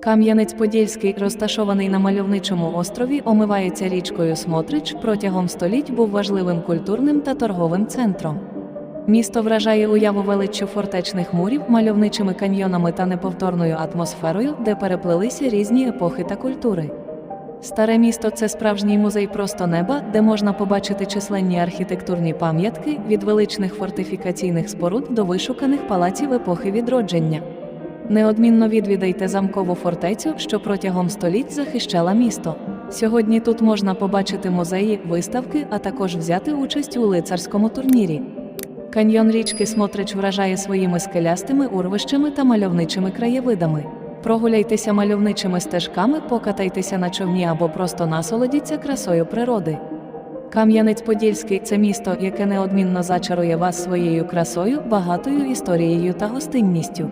Кам'янець-Подільський, розташований на мальовничому острові, омивається річкою Смотрич, протягом століть був важливим культурним та торговим центром. Місто вражає уяву величчю фортечних мурів, мальовничими каньйонами та неповторною атмосферою, де переплелися різні епохи та культури. Старе місто це справжній музей просто неба, де можна побачити численні архітектурні пам'ятки від величних фортифікаційних споруд до вишуканих палаців епохи відродження. Неодмінно відвідайте замкову фортецю, що протягом століть захищала місто. Сьогодні тут можна побачити музеї, виставки, а також взяти участь у лицарському турнірі. Каньйон річки Смотрич вражає своїми скелястими урвищами та мальовничими краєвидами. Прогуляйтеся мальовничими стежками, покатайтеся на човні або просто насолодіться красою природи. Кам'янець-Подільський це місто, яке неодмінно зачарує вас своєю красою, багатою історією та гостинністю.